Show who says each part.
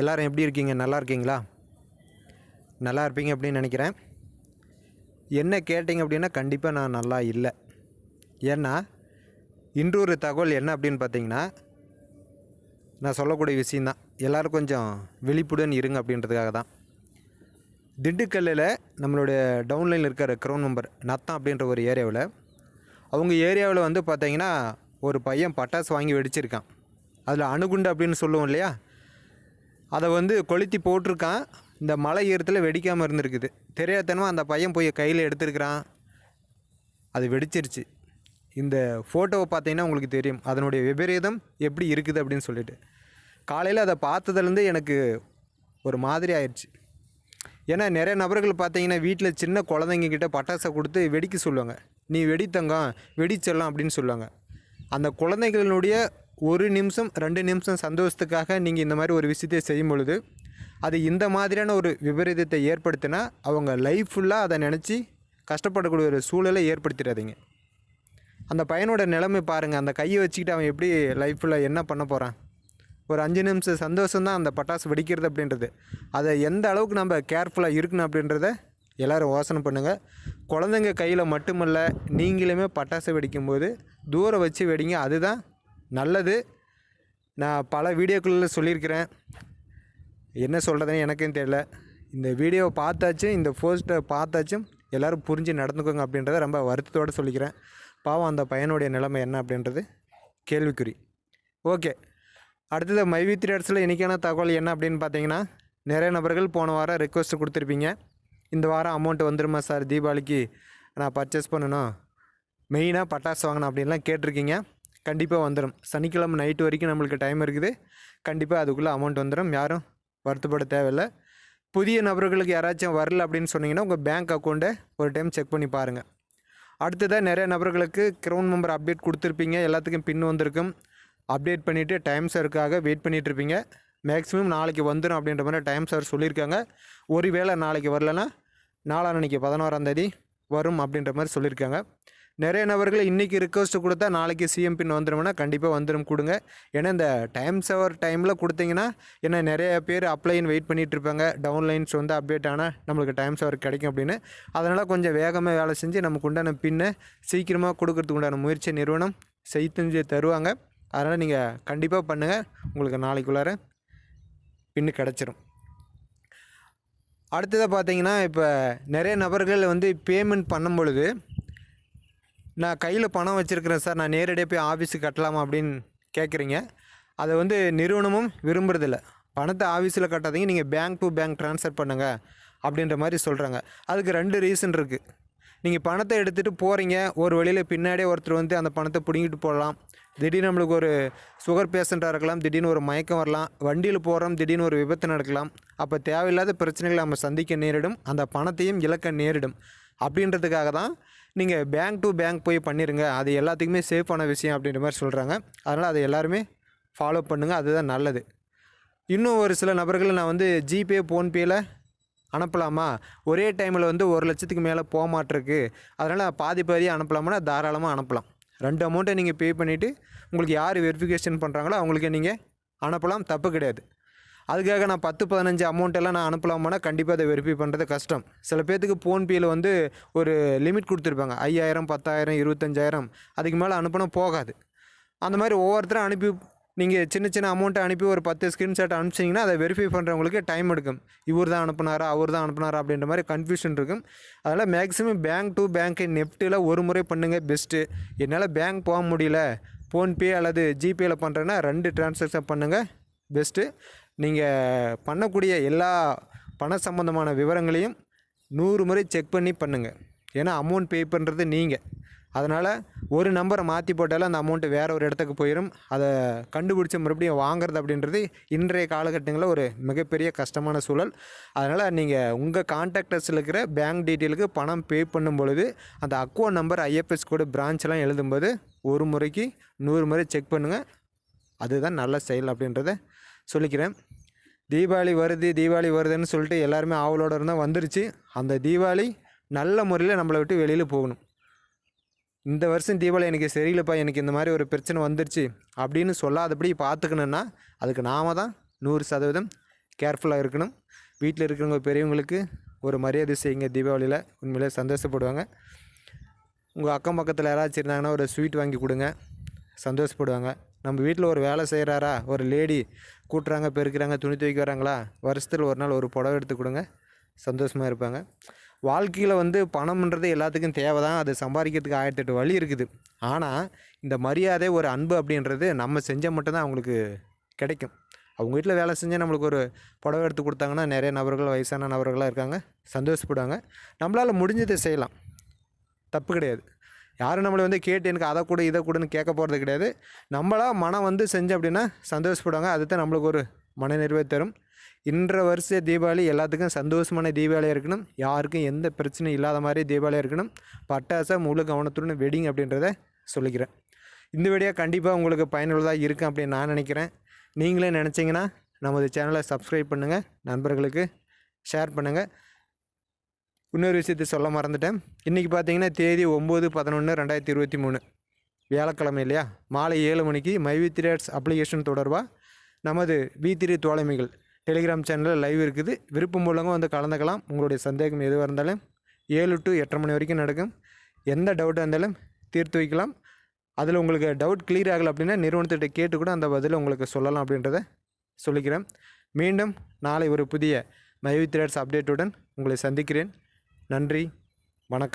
Speaker 1: எல்லோரும் எப்படி இருக்கீங்க நல்லா இருக்கீங்களா நல்லா இருப்பீங்க அப்படின்னு நினைக்கிறேன் என்ன கேட்டிங்க அப்படின்னா கண்டிப்பாக நான் நல்லா இல்லை ஏன்னா இன்றொரு தகவல் என்ன அப்படின்னு பார்த்தீங்கன்னா நான் சொல்லக்கூடிய விஷயந்தான் எல்லோரும் கொஞ்சம் விழிப்புடன் இருங்க அப்படின்றதுக்காக தான் திண்டுக்கல்லில் நம்மளுடைய டவுன்லைனில் இருக்கிற க்ரௌன் நம்பர் நத்தம் அப்படின்ற ஒரு ஏரியாவில் அவங்க ஏரியாவில் வந்து பார்த்திங்கன்னா ஒரு பையன் பட்டாசு வாங்கி வெடிச்சிருக்கான் அதில் அணுகுண்டு அப்படின்னு சொல்லுவோம் இல்லையா அதை வந்து கொளுத்தி போட்டிருக்கான் இந்த மலை ஈரத்தில் வெடிக்காமல் இருந்திருக்குது தெரியாதனமாக அந்த பையன் போய் கையில் எடுத்துருக்கிறான் அது வெடிச்சிருச்சு இந்த ஃபோட்டோவை பார்த்தீங்கன்னா உங்களுக்கு தெரியும் அதனுடைய விபரீதம் எப்படி இருக்குது அப்படின்னு சொல்லிட்டு காலையில் அதை பார்த்ததுலேருந்து எனக்கு ஒரு மாதிரி ஆயிடுச்சு ஏன்னா நிறைய நபர்கள் பார்த்தீங்கன்னா வீட்டில் சின்ன குழந்தைங்கக்கிட்ட பட்டாசை கொடுத்து வெடிக்க சொல்லுவாங்க நீ வெடித்தங்க வெடிச்சிடலாம் அப்படின்னு சொல்லுவாங்க அந்த குழந்தைகளினுடைய ஒரு நிமிஷம் ரெண்டு நிமிஷம் சந்தோஷத்துக்காக நீங்கள் இந்த மாதிரி ஒரு விஷயத்தை செய்யும் பொழுது அது இந்த மாதிரியான ஒரு விபரீதத்தை ஏற்படுத்தினா அவங்க லைஃப் ஃபுல்லாக அதை நினச்சி கஷ்டப்படக்கூடிய ஒரு சூழலை ஏற்படுத்திடாதீங்க அந்த பையனோட நிலைமை பாருங்கள் அந்த கையை வச்சுக்கிட்டு அவன் எப்படி லைஃப் ஃபுல்லாக என்ன பண்ண போகிறான் ஒரு அஞ்சு நிமிஷம் சந்தோஷம்தான் அந்த பட்டாசு வெடிக்கிறது அப்படின்றது அதை எந்த அளவுக்கு நம்ம கேர்ஃபுல்லாக இருக்கணும் அப்படின்றத எல்லோரும் யோசனை பண்ணுங்கள் குழந்தைங்க கையில் மட்டுமல்ல நீங்களுமே பட்டாசு வெடிக்கும்போது தூரம் வச்சு வெடிங்க அதுதான் நல்லது நான் பல வீடியோக்களில் சொல்லியிருக்கிறேன் என்ன சொல்கிறதுன்னு எனக்கும் தெரியல இந்த வீடியோவை பார்த்தாச்சும் இந்த போஸ்ட்டை பார்த்தாச்சும் எல்லோரும் புரிஞ்சு நடந்துக்கோங்க அப்படின்றத ரொம்ப வருத்தத்தோடு சொல்லிக்கிறேன் பாவம் அந்த பையனுடைய நிலைமை என்ன அப்படின்றது கேள்விக்குறி ஓகே அடுத்தது மைவி த்ரீட்ஸில் இன்றைக்கான தகவல் என்ன அப்படின்னு பார்த்தீங்கன்னா நிறைய நபர்கள் போன வாரம் ரெக்வஸ்ட்டு கொடுத்துருப்பீங்க இந்த வாரம் அமௌண்ட்டு வந்துடுமா சார் தீபாவளிக்கு நான் பர்ச்சேஸ் பண்ணணும் மெயினாக பட்டாசு வாங்கினேன் அப்படின்லாம் கேட்டிருக்கீங்க கண்டிப்பாக வந்துடும் சனிக்கிழமை நைட்டு வரைக்கும் நம்மளுக்கு டைம் இருக்குது கண்டிப்பாக அதுக்குள்ளே அமௌண்ட் வந்துடும் யாரும் வருத்தப்பட தேவையில்லை புதிய நபர்களுக்கு யாராச்சும் வரல அப்படின்னு சொன்னிங்கன்னா உங்கள் பேங்க் அக்கௌண்ட்டை ஒரு டைம் செக் பண்ணி பாருங்கள் அடுத்ததாக நிறைய நபர்களுக்கு க்ரௌண்ட் மெம்பர் அப்டேட் கொடுத்துருப்பீங்க எல்லாத்துக்கும் பின் வந்திருக்கும் அப்டேட் பண்ணிவிட்டு டைம் சருக்காக வெயிட் பண்ணிகிட்ருப்பீங்க மேக்ஸிமம் நாளைக்கு வந்துடும் அப்படின்ற மாதிரி டைம் சார் சொல்லியிருக்காங்க ஒருவேளை நாளைக்கு வரலன்னா நாளான்னைக்கு பதினோராந்தேதி வரும் அப்படின்ற மாதிரி சொல்லியிருக்காங்க நிறைய நபர்கள் இன்றைக்கி ரிக்வஸ்ட்டு கொடுத்தா நாளைக்கு சிஎம் பின் வந்துடும்னா கண்டிப்பாக வந்துடும் கொடுங்க ஏன்னா இந்த டைம் சவர் டைமில் கொடுத்தீங்கன்னா ஏன்னா நிறைய பேர் அப்ளைன் வெயிட் பண்ணிகிட்டு இருப்பாங்க டவுன்லைன்ஸ் வந்து அப்டேட் ஆனால் நம்மளுக்கு டைம் சவர் கிடைக்கும் அப்படின்னு அதனால் கொஞ்சம் வேகமாக வேலை செஞ்சு நமக்கு உண்டான பின்னை சீக்கிரமாக கொடுக்கறதுக்கு உண்டான முயற்சி நிறுவனம் செய்து தருவாங்க அதனால் நீங்கள் கண்டிப்பாக பண்ணுங்கள் உங்களுக்கு நாளைக்குள்ளார பின்னு கிடச்சிரும் அடுத்ததாக பார்த்தீங்கன்னா இப்போ நிறைய நபர்கள் வந்து பேமெண்ட் பண்ணும் பொழுது நான் கையில் பணம் வச்சுருக்கிறேன் சார் நான் நேரடியாக போய் ஆஃபீஸுக்கு கட்டலாமா அப்படின்னு கேட்குறீங்க அதை வந்து நிறுவனமும் விரும்புகிறதில்ல பணத்தை ஆஃபீஸில் கட்டாதீங்க நீங்கள் பேங்க் டு பேங்க் ட்ரான்ஸ்ஃபர் பண்ணுங்கள் அப்படின்ற மாதிரி சொல்கிறாங்க அதுக்கு ரெண்டு ரீசன் இருக்குது நீங்கள் பணத்தை எடுத்துகிட்டு போகிறீங்க ஒரு வழியில் பின்னாடியே ஒருத்தர் வந்து அந்த பணத்தை பிடுங்கிட்டு போடலாம் திடீர்னு நம்மளுக்கு ஒரு சுகர் பேஷண்ட்டாக இருக்கலாம் திடீர்னு ஒரு மயக்கம் வரலாம் வண்டியில் போகிறோம் திடீர்னு ஒரு விபத்து நடக்கலாம் அப்போ தேவையில்லாத பிரச்சனைகளை நம்ம சந்திக்க நேரிடும் அந்த பணத்தையும் இழக்க நேரிடும் அப்படின்றதுக்காக தான் நீங்கள் பேங்க் டு பேங்க் போய் பண்ணிடுங்க அது எல்லாத்துக்குமே சேஃபான விஷயம் அப்படின்ற மாதிரி சொல்கிறாங்க அதனால் அதை எல்லாருமே ஃபாலோ பண்ணுங்கள் அதுதான் நல்லது இன்னும் ஒரு சில நபர்கள் நான் வந்து ஜிபே ஃபோன்பேயில் அனுப்பலாமா ஒரே டைமில் வந்து ஒரு லட்சத்துக்கு மேலே போக மாட்டிருக்கு அதனால் பாதி பாதி அனுப்பலாமான்னா தாராளமாக அனுப்பலாம் ரெண்டு அமௌண்ட்டை நீங்கள் பே பண்ணிவிட்டு உங்களுக்கு யார் வெரிஃபிகேஷன் பண்ணுறாங்களோ அவங்களுக்கு நீங்கள் அனுப்பலாம் தப்பு கிடையாது அதுக்காக நான் பத்து பதினஞ்சு அமௌண்ட்டெல்லாம் நான் அனுப்பலாமானா கண்டிப்பாக அதை வெரிஃபை பண்ணுறது கஷ்டம் சில பேர்த்துக்கு ஃபோன்பேயில் வந்து ஒரு லிமிட் கொடுத்துருப்பாங்க ஐயாயிரம் பத்தாயிரம் இருபத்தஞ்சாயிரம் அதுக்கு மேலே அனுப்பினா போகாது அந்த மாதிரி ஒவ்வொருத்தரும் அனுப்பி நீங்கள் சின்ன சின்ன அமௌண்ட்டை அனுப்பி ஒரு பத்து ஸ்க்ரீன்ஷாட் அனுப்பிச்சிங்கன்னா அதை வெரிஃபை பண்ணுறவங்களுக்கு டைம் எடுக்கும் இவர் தான் அனுப்புனாரா அவர் தான் அனுப்புனாரா அப்படின்ற மாதிரி கன்ஃபியூஷன் இருக்கும் அதனால் மேக்ஸிமம் பேங்க் டு பேங்க்கு நெஃப்ட்டில் ஒரு முறை பண்ணுங்கள் பெஸ்ட்டு என்னால் பேங்க் போக முடியல ஃபோன்பே அல்லது ஜிபேயில் பண்ணுறேன்னா ரெண்டு ட்ரான்சாக்ஷன் பண்ணுங்கள் பெஸ்ட்டு நீங்கள் பண்ணக்கூடிய எல்லா பண சம்மந்தமான விவரங்களையும் நூறு முறை செக் பண்ணி பண்ணுங்கள் ஏன்னா அமௌண்ட் பே பண்ணுறது நீங்கள் அதனால் ஒரு நம்பரை மாற்றி போட்டாலும் அந்த அமௌண்ட்டு வேறு ஒரு இடத்துக்கு போயிடும் அதை கண்டுபிடிச்ச மறுபடியும் வாங்குறது அப்படின்றது இன்றைய காலகட்டங்களில் ஒரு மிகப்பெரிய கஷ்டமான சூழல் அதனால் நீங்கள் உங்கள் கான்டாக்டர்ஸில் இருக்கிற பேங்க் டீட்டெயிலுக்கு பணம் பே பண்ணும் பொழுது அந்த அக்கௌண்ட் நம்பர் ஐஎஃப்எஸ் கோடு பிரான்ச்செலாம் எழுதும்போது ஒரு முறைக்கு நூறு முறை செக் பண்ணுங்கள் அதுதான் நல்ல செயல் அப்படின்றத சொல்லிக்கிறேன் தீபாவளி வருது தீபாவளி வருதுன்னு சொல்லிட்டு எல்லாருமே ஆவலோடு இருந்தால் வந்துருச்சு அந்த தீபாவளி நல்ல முறையில் நம்மளை விட்டு வெளியில் போகணும் இந்த வருஷம் தீபாவளி எனக்கு சரியில்லைப்பா எனக்கு இந்த மாதிரி ஒரு பிரச்சனை வந்துருச்சு அப்படின்னு சொல்லாதபடி பார்த்துக்கணுன்னா அதுக்கு நாம தான் நூறு சதவீதம் கேர்ஃபுல்லாக இருக்கணும் வீட்டில் இருக்கிறவங்க பெரியவங்களுக்கு ஒரு மரியாதை செய்யுங்க தீபாவளியில் உண்மையிலே சந்தோஷப்படுவாங்க உங்கள் அக்கம் பக்கத்தில் யாராச்சும் இருந்தாங்கன்னா ஒரு ஸ்வீட் வாங்கி கொடுங்க சந்தோஷப்படுவாங்க நம்ம வீட்டில் ஒரு வேலை செய்கிறாரா ஒரு லேடி கூட்டுறாங்க பெருக்கிறாங்க துணி துவைக்க வராங்களா வருஷத்தில் ஒரு நாள் ஒரு புடவை எடுத்து கொடுங்க சந்தோஷமாக இருப்பாங்க வாழ்க்கையில் வந்து பணம்ன்றது எல்லாத்துக்கும் தேவை தான் அது சம்பாதிக்கிறதுக்கு ஆயிரத்தெட்டு வழி இருக்குது ஆனால் இந்த மரியாதை ஒரு அன்பு அப்படின்றது நம்ம செஞ்சால் மட்டும்தான் அவங்களுக்கு கிடைக்கும் அவங்க வீட்டில் வேலை செஞ்சால் நம்மளுக்கு ஒரு புடவை எடுத்து கொடுத்தாங்கன்னா நிறைய நபர்கள் வயசான நபர்களாக இருக்காங்க சந்தோஷப்படுவாங்க நம்மளால் முடிஞ்சதை செய்யலாம் தப்பு கிடையாது யாரும் நம்மளை வந்து கேட்டு எனக்கு அதை கூட இதை கூடன்னு கேட்க போகிறது கிடையாது நம்மளாக மனம் வந்து செஞ்சோம் அப்படின்னா சந்தோஷப்படுவாங்க அது தான் நம்மளுக்கு ஒரு மன நிறைவே தரும் இன்ற வருஷ தீபாவளி எல்லாத்துக்கும் சந்தோஷமான தீபாவளியாக இருக்கணும் யாருக்கும் எந்த பிரச்சனையும் இல்லாத மாதிரி தீபாவளியாக இருக்கணும் பட்டாசை முழு கவனத்துடன் வெடிங் அப்படின்றத சொல்லிக்கிறேன் இந்த வீடியோ கண்டிப்பாக உங்களுக்கு பயனுள்ளதாக இருக்கும் அப்படின்னு நான் நினைக்கிறேன் நீங்களே நினச்சிங்கன்னா நமது சேனலை சப்ஸ்கிரைப் பண்ணுங்கள் நண்பர்களுக்கு ஷேர் பண்ணுங்கள் இன்னொரு விஷயத்தை சொல்ல மறந்துட்டேன் இன்றைக்கி பார்த்தீங்கன்னா தேதி ஒம்பது பதினொன்று ரெண்டாயிரத்தி இருபத்தி மூணு வியாழக்கிழமை இல்லையா மாலை ஏழு மணிக்கு மைவி திரேட்ஸ் அப்ளிகேஷன் தொடர்பாக நமது வி திரு தோழமைகள் டெலிகிராம் சேனலில் லைவ் இருக்குது விருப்பம் மூலமாக வந்து கலந்துக்கலாம் உங்களுடைய சந்தேகம் எதுவாக இருந்தாலும் ஏழு டு எட்டரை மணி வரைக்கும் நடக்கும் எந்த டவுட்டாக இருந்தாலும் தீர்த்து வைக்கலாம் அதில் உங்களுக்கு டவுட் கிளியர் ஆகலை அப்படின்னா நிறுவனத்திட்ட கேட்டு கூட அந்த பதிலை உங்களுக்கு சொல்லலாம் அப்படின்றத சொல்லிக்கிறேன் மீண்டும் நாளை ஒரு புதிய மைவி த்ரேட்ஸ் அப்டேட்டுடன் உங்களை சந்திக்கிறேன் நன்றி வணக்கம்